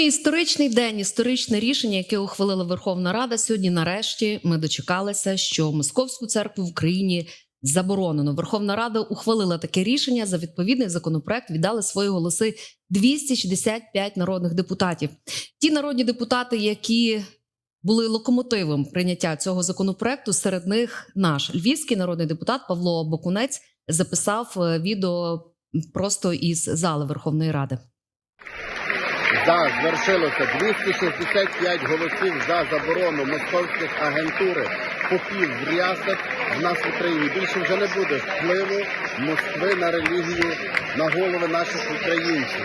і історичний день, історичне рішення, яке ухвалила Верховна Рада. Сьогодні, нарешті, ми дочекалися, що московську церкву в Україні заборонено. Верховна Рада ухвалила таке рішення. За відповідний законопроект віддали свої голоси 265 народних депутатів. Ті народні депутати, які були локомотивом прийняття цього законопроекту. Серед них наш львівський народний депутат Павло Бокунець записав е, відео просто із зали Верховної Ради. За звершилося 265 голосів за заборону московських агентури попів в рясах в нас в Україні. Більше вже не буде впливу Москви на релігію, на голови наших українців.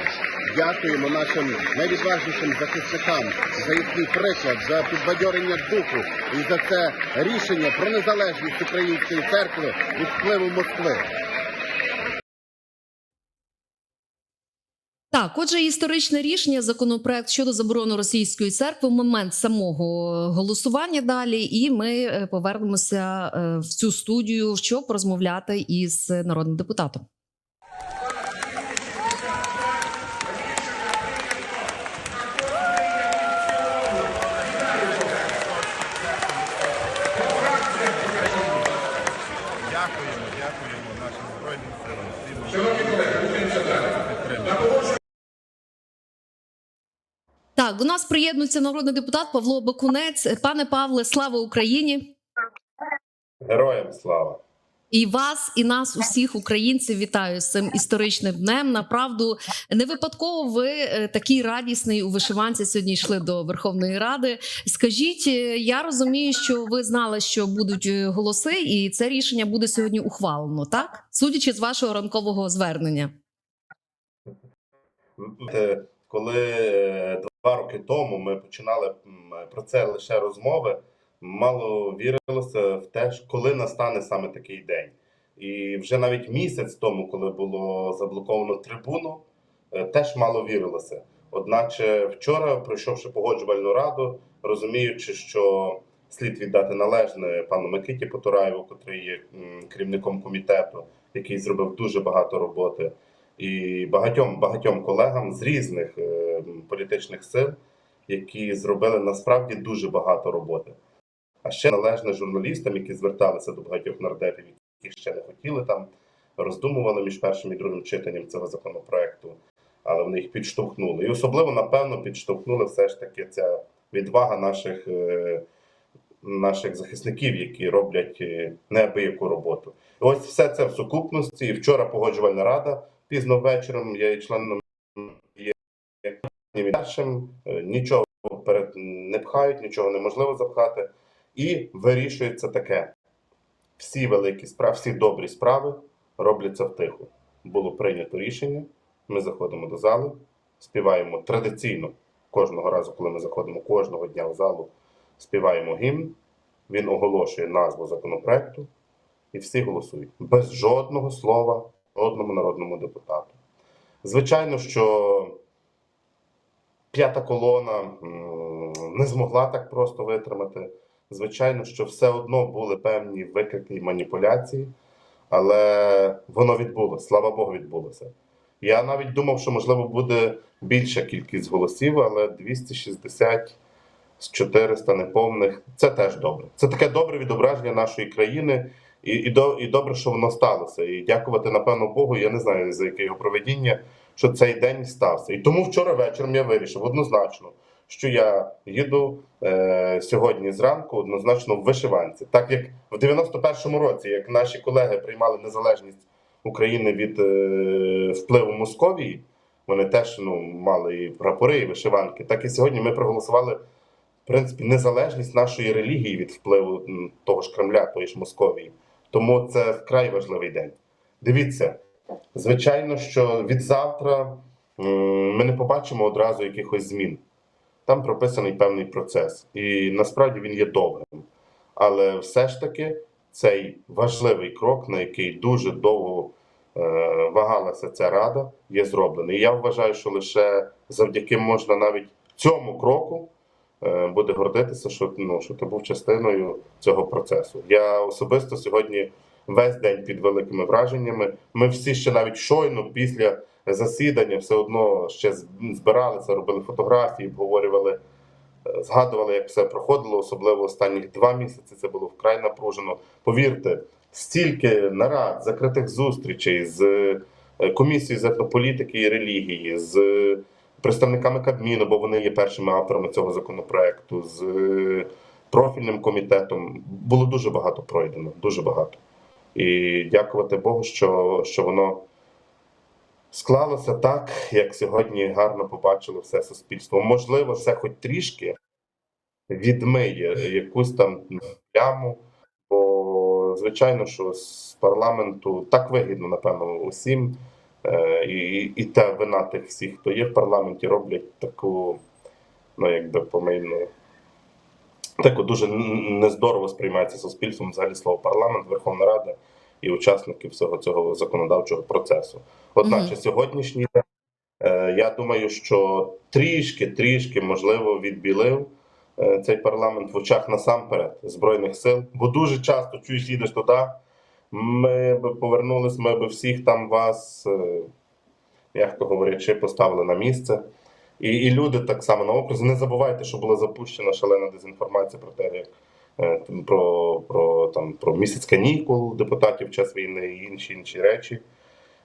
Дякуємо нашим найвідважнішим захисникам за їхній приклад, за підбадьорення духу і за це рішення про незалежність української церкви від впливу Москви. Так, отже, історичне рішення, законопроект щодо заборони російської церкви в момент самого голосування далі, і ми е, повернемося е, в цю студію, щоб розмовляти із народним депутатом. Так, до нас приєднується народний депутат Павло Бакунець. Пане Павле, слава Україні! Героям слава! І вас, і нас, усіх українців, вітаю з цим історичним днем. Направду не випадково ви е, такий радісний у вишиванці сьогодні йшли до Верховної Ради. Скажіть, е, я розумію, що ви знали, що будуть е, голоси, і це рішення буде сьогодні ухвалено, так судячи з вашого ранкового звернення. Коли два роки тому ми починали про це лише розмови, мало вірилося в те, коли настане саме такий день. І вже навіть місяць тому, коли було заблоковано трибуну, е, теж мало вірилося. Одначе вчора, пройшовши погоджувальну раду, розуміючи, що слід віддати належне пану Микиті Потураєву, котрий є керівником комітету, який зробив дуже багато роботи, і багатьом багатьом колегам з різних е, політичних сил, які зробили насправді дуже багато роботи. А ще належне журналістам, які зверталися до багатьох нардепів, які ще не хотіли там, роздумували між першим і другим читанням цього законопроекту, але вони їх підштовхнули. І особливо, напевно, підштовхнули все ж таки ця відвага наших, е, наших захисників, які роблять е, неабияку роботу. І ось все це в сукупності. І вчора погоджувальна рада пізно вечором. Я є членом першим, е, нічого вперед не пхають, нічого неможливо запхати. І вирішується таке: всі великі справи, всі добрі справи робляться втиху. Було прийнято рішення. Ми заходимо до зали, співаємо традиційно кожного разу, коли ми заходимо кожного дня в залу, співаємо гімн. Він оголошує назву законопроекту, і всі голосують без жодного слова жодному народному депутату. Звичайно, що п'ята колона не змогла так просто витримати. Звичайно, що все одно були певні викрики і маніпуляції, але воно відбулося. Слава Богу, відбулося. Я навіть думав, що можливо буде більша кількість голосів, але 260 з 400 неповних це теж добре. Це таке добре відображення нашої країни, і, і, до, і добре, що воно сталося. І дякувати, напевно, Богу, я не знаю за яке його проведіння, що цей день стався. І тому вчора вечором я вирішив однозначно, що я їду е, сьогодні зранку однозначно в вишиванці. Так як в 91-му році, як наші колеги приймали незалежність України від е, впливу Московії, вони теж ну, мали і прапори, і вишиванки. Так і сьогодні ми проголосували в принципі незалежність нашої релігії від впливу того ж Кремля, тої ж Московії. Тому це вкрай важливий день. Дивіться, звичайно, що від завтра ми не побачимо одразу якихось змін. Там прописаний певний процес, і насправді він є довгим. Але все ж таки цей важливий крок, на який дуже довго е, вагалася ця рада, є зроблений. І я вважаю, що лише завдяки можна навіть цьому кроку е, буде гордитися, що, ну, що ти був частиною цього процесу. Я особисто сьогодні весь день під великими враженнями. Ми всі ще навіть щойно після засідання, все одно ще збиралися, робили фотографії, обговорювали, е, згадували, як все проходило, особливо останні два місяці. Це було вкрай напружено. Повірте, стільки нарад, закритих зустрічей з е, комісією з етнополітики і релігії, з е, представниками Кабміну, бо вони є першими авторами цього законопроекту, з профільним комітетом. Було дуже багато пройдено, дуже багато. І дякувати Богу, що, що воно склалося так, як сьогодні гарно побачило все суспільство. Можливо, це хоч трішки відмиє якусь там пляму, бо звичайно, що з парламенту так вигідно, напевно, усім. Е, І, і та вина тих всіх, хто є в парламенті, роблять таку, ну якби помийну. Таку дуже нездорово сприймається суспільством взагалі слово парламент, Верховна Рада і учасники всього цього законодавчого процесу. Одначе Мгм. сьогоднішній день, е, я думаю, що трішки, трішки можливо відбілив е, цей парламент в очах насамперед збройних сил, бо дуже часто чуєш, їдеш туди. Ми би повернулись, ми би всіх там вас, е, м'яко говорячи, поставили на місце. І, і люди так само на окрузі. Не забувайте, що була запущена шалена дезінформація про те, як е, про, про, там, про місяць канікул депутатів в час війни і інші інші речі.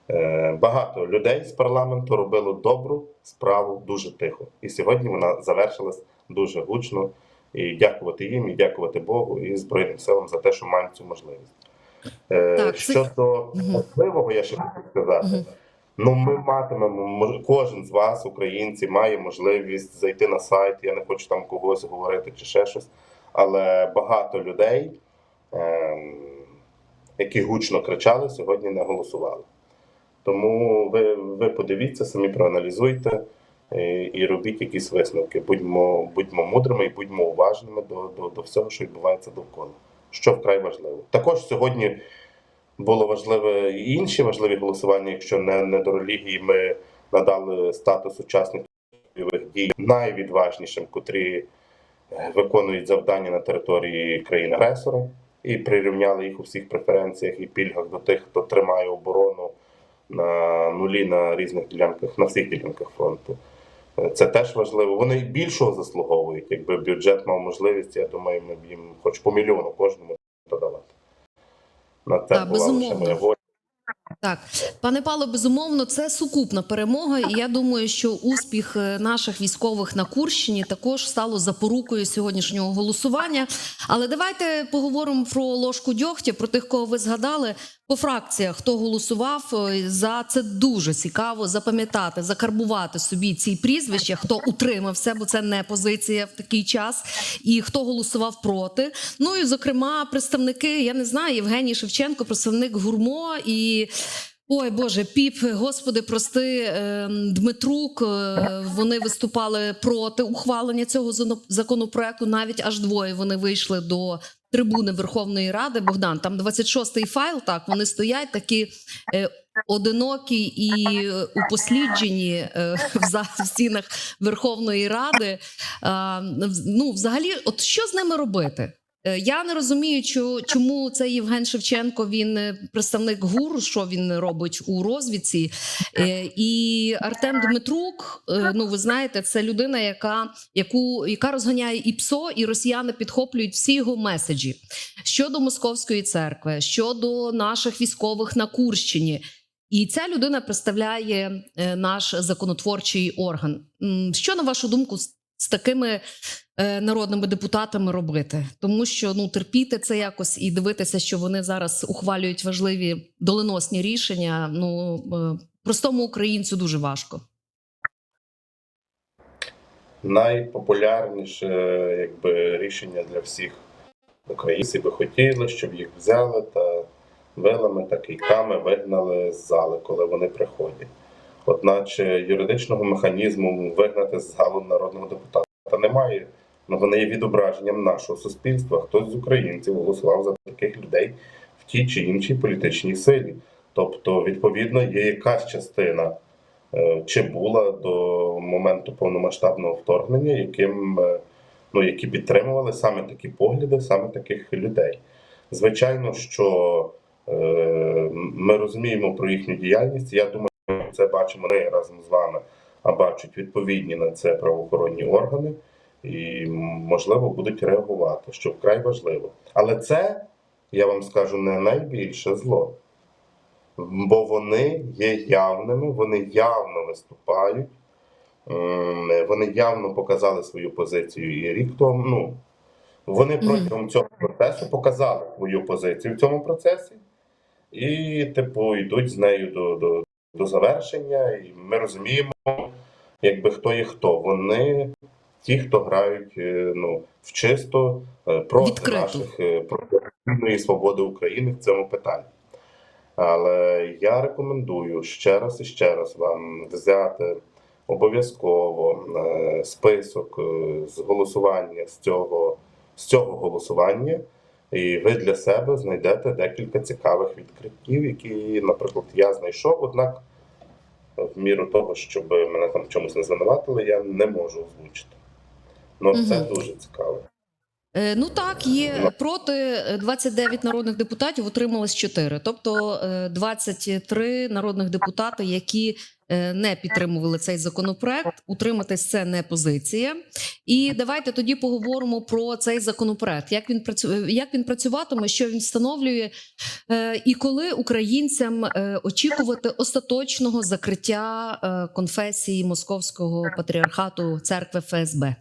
Е, Багато людей з парламенту робило добру справу дуже тихо. І сьогодні вона завершилась дуже гучно. І дякувати їм, і дякувати Богу і Збройним силам за те, що маємо цю можливість. Е, Так, Щодо можливого, я ще хочу сказати. Ну, ми матимемо кожен з вас, українці, має можливість зайти на сайт. Я не хочу там когось говорити чи ще щось. Але багато людей, ем, які гучно кричали, сьогодні не голосували. Тому ви, ви подивіться, самі проаналізуйте і, і робіть якісь висновки. Будьмо, будьмо мудрими і будьмо уважними до, до, до всього, що відбувається довкола. Що вкрай важливо. Також сьогодні було важливе і інші важливі голосування, якщо не, не до релігії, ми надали статус учасників бойових дій найвідважнішим, котрі е, виконують завдання на території країни-агресора, і прирівняли їх у всіх преференціях і пільгах до тих, хто тримає оборону на нулі на різних ділянках, на всіх ділянках фронту. Е, Це теж важливо. Вони більшого заслуговують. Якби бюджет мав можливість, я думаю, ми б їм хоч по мільйону кожному додавати. На це Так, була лише безумовно. моя воля. Так, пане Павло, безумовно, це сукупна перемога, і я думаю, що успіх е, наших військових на Курщині також стало запорукою сьогоднішнього голосування. Але давайте поговоримо про ложку дьогтя, про тих, кого ви згадали. По фракціях хто голосував е, за це дуже цікаво запам'ятати, закарбувати собі ці прізвища, хто утримався, бо це не позиція в такий час, і хто голосував проти. Ну і зокрема, представники, я не знаю, Євгеній Шевченко, представник гурмо і. Ой Боже, піп, господи, прости, е, Дмитрук. е, Вони виступали проти ухвалення цього законопроекту. Навіть аж двоє вони вийшли до трибуни Верховної Ради. Богдан, там 26-й файл. Так вони стоять такі е, одинокі і упосліджені в стінах Верховної Ради. Ну, взагалі, от що з ними робити? Е, Я не розумію, чо- чому цей Євген Шевченко він е, представник ГУР, що він робить у розвідці. Е, І Артем Дмитрук, ну ви знаєте, це людина, яка, яку, яка розганяє і ПСО, і росіяни підхоплюють всі його меседжі щодо московської церкви, щодо наших військових на Курщині. І ця людина представляє наш законотворчий орган. Що на вашу думку з, такими е, народними депутатами робити? Тому що ну терпіти це якось і дивитися, що вони зараз ухвалюють важливі доленосні рішення. Ну е, простому українцю дуже важко. найпопулярніше якби, рішення для всіх українців би хотіли, щоб їх взяли та вилами та кийками вигнали з зали, коли вони приходять. Одначе юридичного механізму вигнати з залу народного депутата немає. Ну, вони є відображенням нашого суспільства. Хтось з українців голосував за таких людей в тій чи іншій політичній силі. Тобто, відповідно, є якась частина е, чи була до моменту повномасштабного вторгнення, яким е, ну, які підтримували саме такі погляди, саме таких людей. Звичайно, що е, ми розуміємо про їхню діяльність. Я думаю, це бачимо не разом з вами, а бачать відповідні на це правоохоронні органи, і можливо будуть реагувати, що вкрай важливо. Але це я вам скажу не найбільше зло, бо вони є явними, вони явно виступають. Вони явно показали свою позицію і рік тому. Ну, вони протягом цього процесу показали свою позицію в цьому процесі, і, типу, йдуть з нею до, до, до завершення. І ми розуміємо, якби хто є хто. Вони ті, хто грають е, ну, в чисто е, проти Відкрито. наших е, проти свободи України в цьому питанні. Але я рекомендую ще раз і ще раз вам взяти обов'язково список з голосування з цього, з цього голосування, і ви для себе знайдете декілька цікавих відкриттів, які, наприклад, я знайшов. Однак, в міру того, щоб мене там чомусь не звинуватили, я не можу озвучити. Ну, це дуже цікаво. Е, Ну так, є проти е, 29 народних депутатів утрималось 4. Тобто е, 23 народних депутати, які е, не підтримували цей законопроект. Утриматись це не позиція. І давайте тоді поговоримо про цей законопроект. Як він працює, як він працюватиме, що він встановлює, е, і коли українцям е, очікувати остаточного закриття е, конфесії Московського патріархату церкви ФСБ.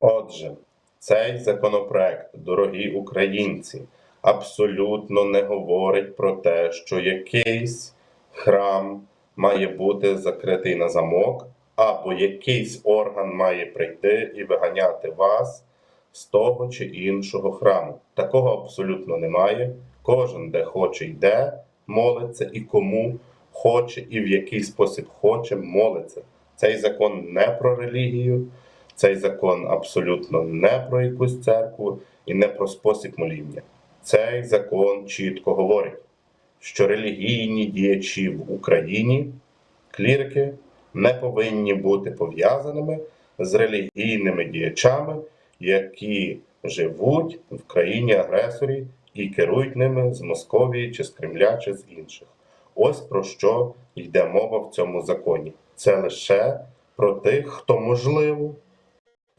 Отже, цей законопроект, дорогі українці, абсолютно не говорить про те, що якийсь храм має бути закритий на замок, або якийсь орган має прийти і виганяти вас з того чи іншого храму. Такого абсолютно немає. Кожен, де хоче, йде, молиться, і кому хоче, і в який спосіб хоче, молиться. Цей закон не про релігію. Цей закон абсолютно не про якусь церкву і не про спосіб моління. Цей закон чітко говорить, що релігійні діячі в Україні, клірики, не повинні бути пов'язаними з релігійними діячами, які живуть в країні-агресорі і керують ними з Московії чи з Кремля, чи з інших. Ось про що йде мова в цьому законі. Це лише про тих, хто можливо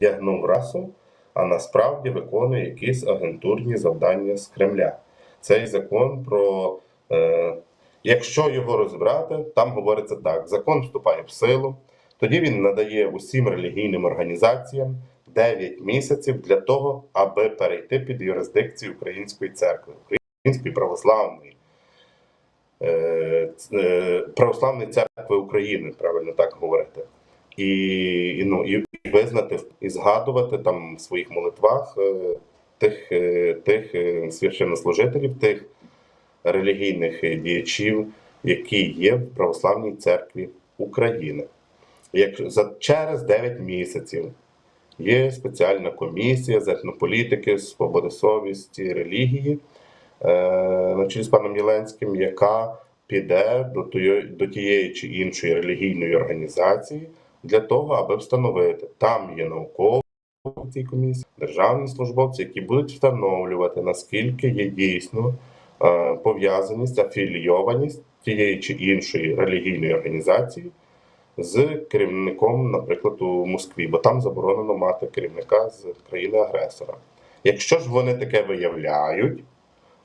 вдягнув расу, а насправді виконує якісь агентурні завдання з Кремля. Цей закон про. Е, якщо його розібрати, там говориться так: закон вступає в силу, тоді він надає усім релігійним організаціям 9 місяців для того, аби перейти під юрисдикцію Української церкви, Української православної. Е, е, Православної церкви України, правильно так говорити і, і, ну, і, і визнати і згадувати там в своїх молитвах е, тих, е, тих е, священнослужителів, тих релігійних діячів, які є в Православній церкві України. Як за через 9 місяців є спеціальна комісія з етнополітики, свободи совісті, релігії е, на з паном Єленським, яка піде до тої, до тієї чи іншої релігійної організації для того, аби встановити, там є науковці в цій комісії, державні службовці, які будуть встановлювати, наскільки є дійсно е, пов'язаність, афілійованість тієї чи іншої релігійної організації з керівником, наприклад, у Москві, бо там заборонено мати керівника з країни-агресора. Якщо ж вони таке виявляють,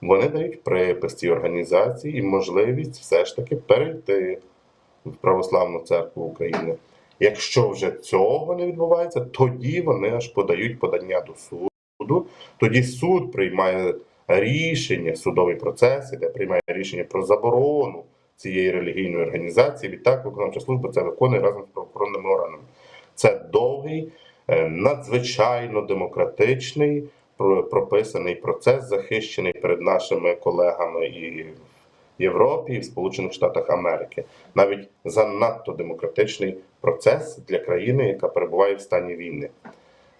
вони дають припис цій організації і можливість все ж таки перейти в Православну церкву України. Якщо вже цього не відбувається, тоді вони аж подають подання до суду. Тоді суд приймає рішення, судовий процес, де приймає рішення про заборону цієї релігійної організації. Відтак виконавча служба це виконує разом з правоохоронними органами. Це довгий, е, надзвичайно демократичний, про- прописаний процес, захищений перед нашими колегами і Європі, і в Сполучених Штатах Америки. Навіть занадто демократичний процес для країни, яка перебуває в стані війни.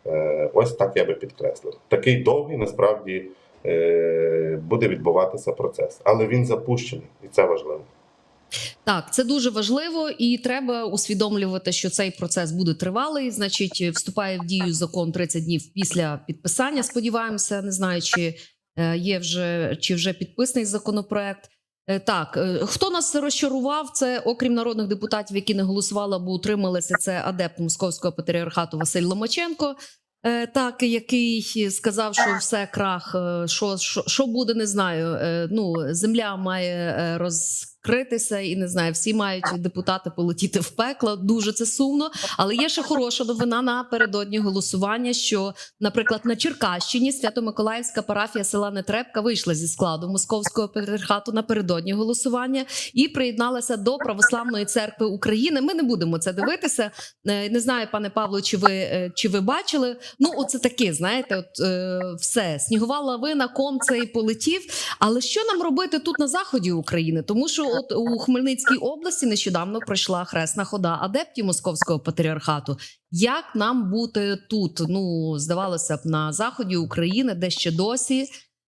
Е, Ось так я би підкреслив. Такий довгий насправді е, буде відбуватися процес, але він запущений, і це важливо. Так, це дуже важливо, і треба усвідомлювати, що цей процес буде тривалий. Значить, вступає в дію закон 30 днів після підписання. Сподіваємося, не знаю, чи е, є вже чи вже підписаний законопроект. Е, Так, е, хто нас розчарував? Це окрім народних депутатів, які не голосували або утрималися. Це адепт московського патріархату Василь Ломаченко. е, Так, який сказав, що все крах, що, що, що буде, не знаю. Ну, земля має е, розкритися, і не знаю, всі мають депутати полетіти в пекло. Дуже це сумно. Але є ще хороша новина напередодні голосування. Що, наприклад, на Черкащині Свято-Миколаївська парафія села Нетребка вийшла зі складу московського патріархату напередодні голосування і приєдналася до православної церкви України. Ми не будемо це дивитися. Е, Не знаю, пане Павло, чи ви е, чи ви бачили? Ну, оце таке, знаєте, от е, все снігова лавина, ком цей полетів. Але що нам робити тут на заході України? Тому що от у Хмельницькій області нещодавно пройшла хресна хода адептів московського патріархату. Як нам бути тут? Ну здавалося б, на заході України, де ще досі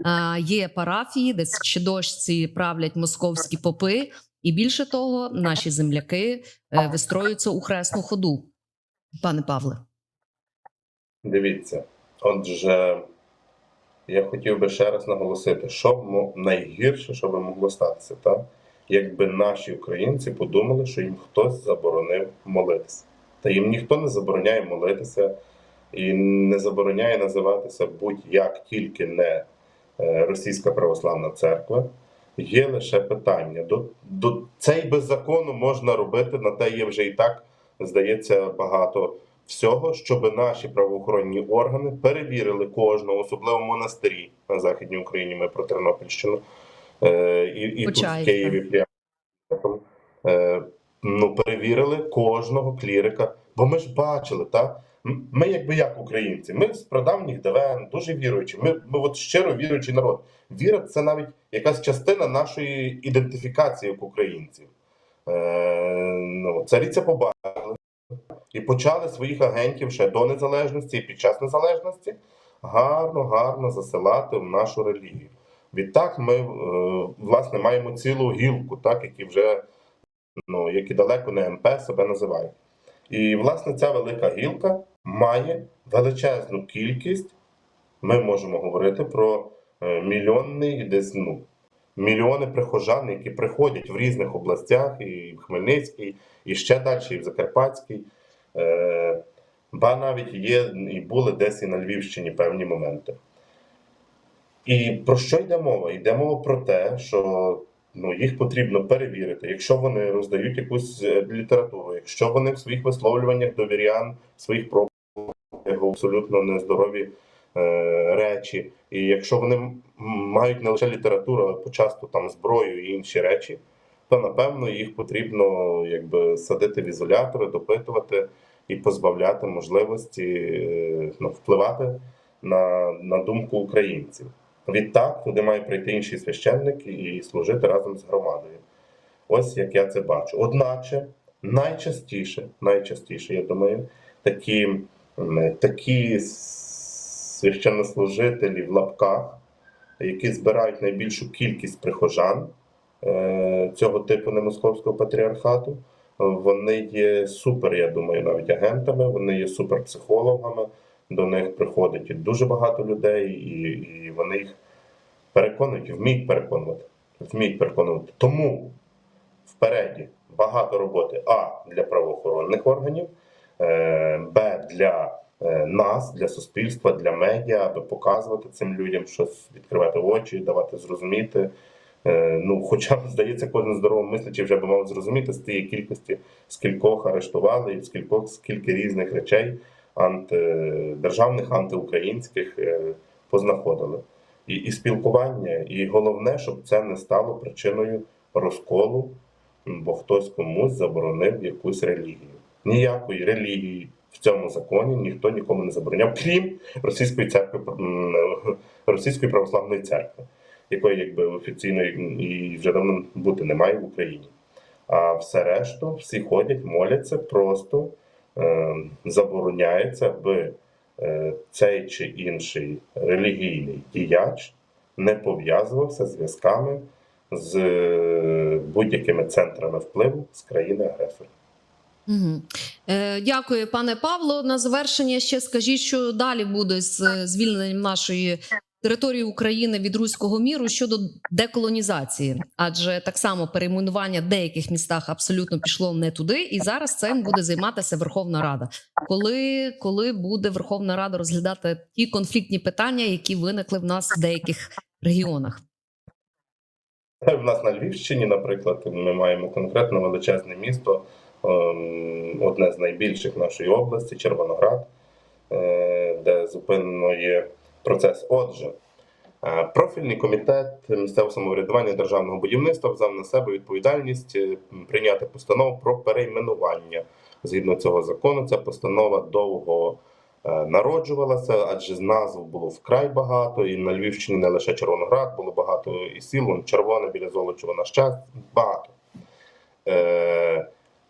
е, є парафії, де ще досі правлять московські попи, і більше того, наші земляки е, вистроюються у хресну ходу. Пане Павле, Дивіться, отже, я хотів би ще раз наголосити, що найгірше, що би могло статися, так? Якби наші українці подумали, що їм хтось заборонив молитися. Та їм ніхто не забороняє молитися і не забороняє називатися будь-як тільки не е, Російська Православна Церква. Є лише питання. До, до цей без закону можна робити, на те є вже і так, здається, багато всього, щоб наші правоохоронні органи перевірили кожного, особливо монастирі на Західній Україні. Ми про Тернопільщину і, і тут в Києві прямо. Е, ну, перевірили кожного клірика. Бо ми ж бачили, так? Ми, якби як українці, ми з прадавніх давен дуже віруючі. Ми, ми от щиро віруючий народ. Віра це навіть якась частина нашої ідентифікації як українців. Е, ну, цариця побачили і почали своїх агентів ще до незалежності і під час незалежності гарно, гарно засилати в нашу релігію. Відтак ми е, власне маємо цілу гілку, так, які вже ну, які далеко не МП себе називають. І власне ця велика гілка має величезну кількість. Ми можемо говорити про е, мільйонний десь ну, мільйони прихожан, які приходять в різних областях, і в Хмельницькій, і ще далі, і в Закарпатській. Е, ба навіть є і були десь і на Львівщині певні моменти. І про що йде мова? Йде мова про те, що ну, їх потрібно перевірити, якщо вони роздають якусь е, літературу, якщо вони в своїх висловлюваннях до вірян, в своїх проповідях абсолютно нездорові е, речі, і якщо вони мають не лише літературу, але почасту там зброю і інші речі, то напевно їх потрібно якби садити в ізолятори, допитувати і позбавляти можливості е, ну, впливати на, на думку українців. Відтак туди має прийти інший священник і служити разом з громадою. Ось як я це бачу. Одначе, найчастіше, найчастіше, я думаю, такі, такі священнослужителі в лапках, які збирають найбільшу кількість прихожан е, цього типу немосковського патріархату, вони є супер, я думаю, навіть агентами, вони є суперпсихологами. До них приходить дуже багато людей, і, і вони їх переконують, вміють переконувати. Вміють переконувати. Тому впереді багато роботи А для правоохоронних органів, е, Б для е, нас, для суспільства, для медіа, аби показувати цим людям щось, відкривати очі, давати зрозуміти. Е, Ну, хоча, здається, кожен здоровомислячий вже би мав зрозуміти з тієї кількості, скількох арештували і скількох, скільки різних речей антидержавних, антиукраїнських е, познаходили. І, і спілкування, і головне, щоб це не стало причиною розколу, бо хтось комусь заборонив якусь релігію. Ніякої релігії в цьому законі ніхто нікому не забороняв, крім російської церкви, російської православної церкви, якої якби офіційно і вже давно бути немає в Україні. А все решту всі ходять, моляться, просто е, забороняється, аби е, цей чи інший релігійний діяч не пов'язувався зв'язками з е, будь-якими центрами впливу з країни агресора. Угу. Е, дякую, пане Павло. На завершення ще скажіть, що далі буде з е, звільненням нашої територію України від руського міру щодо деколонізації, адже так само перейменування деяких містах абсолютно пішло не туди, і зараз цим буде займатися Верховна Рада. Коли, коли буде Верховна Рада розглядати ті конфліктні питання, які виникли в нас в деяких регіонах? В нас на Львівщині, наприклад, ми маємо конкретно величезне місто, ем, одне з найбільших нашої області, Червоноград, е, де зупинено є процес. Отже, е, профільний комітет місцевого самоврядування і державного будівництва взяв на себе відповідальність е, прийняти постанову про перейменування. Згідно цього закону, ця постанова довго е, народжувалася, адже з назв було вкрай багато, і на Львівщині не лише Червоноград, було багато і сіл, червоне біля Золочева на щастя, багато.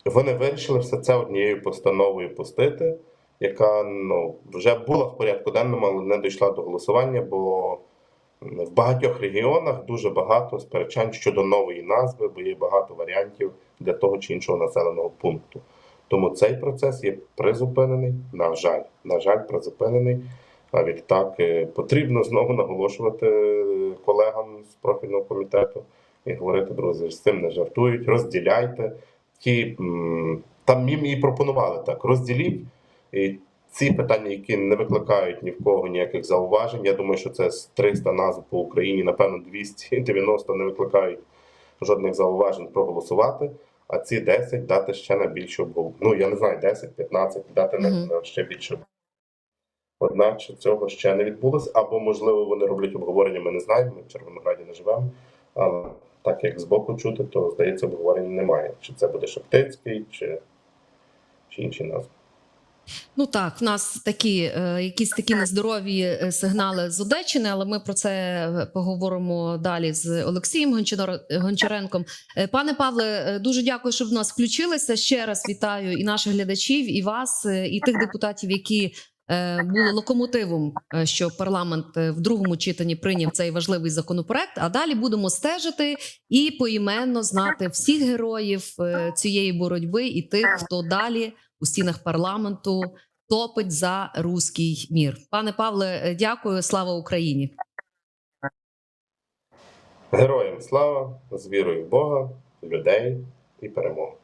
Вони вирішили все це однією постановою пустити, яка ну, вже була в порядку денному, але не дійшла до голосування, бо в багатьох регіонах дуже багато сперечань щодо нової назви, бо є багато варіантів для того чи іншого населеного пункту. Тому цей процес є призупинений, на жаль, на жаль, призупинений. А відтак е, потрібно знову наголошувати е, колегам з профільного комітету і говорити, друзі, з цим не жартують, розділяйте ті там їм і пропонували так: розділіть і ці питання, які не викликають ні в кого ніяких зауважень. Я думаю, що це з 300 назв по Україні, напевно, 290 не викликають жодних зауважень проголосувати. А ці 10 дати ще на більше обговорення. Ну я не знаю, 10, 15, дати на, на ще більше. Одначе цього ще не відбулося, або можливо вони роблять обговорення. Ми не знаємо. Ми в Червонограді не живемо. Але так як збоку чути, то здається, обговорення немає. Чи це буде Шептицький, чи, чи інші назви. Ну так, в нас такі е, якісь такі нездорові е, сигнали з Одещини, але ми про це поговоримо далі з Олексієм Гончар- Гончаренком. Е, Пане Павле, дуже дякую, що в нас включилися. Ще раз вітаю і наших глядачів, і вас, і тих депутатів, які були локомотивом, що парламент в другому читанні прийняв цей важливий законопроект. А далі будемо стежити і поіменно знати всіх героїв цієї боротьби і тих, хто далі у стінах парламенту топить за руський мір. Пане Павле, е, дякую. Слава Україні! Героям слава з вірою в Бога, людей і перемогу.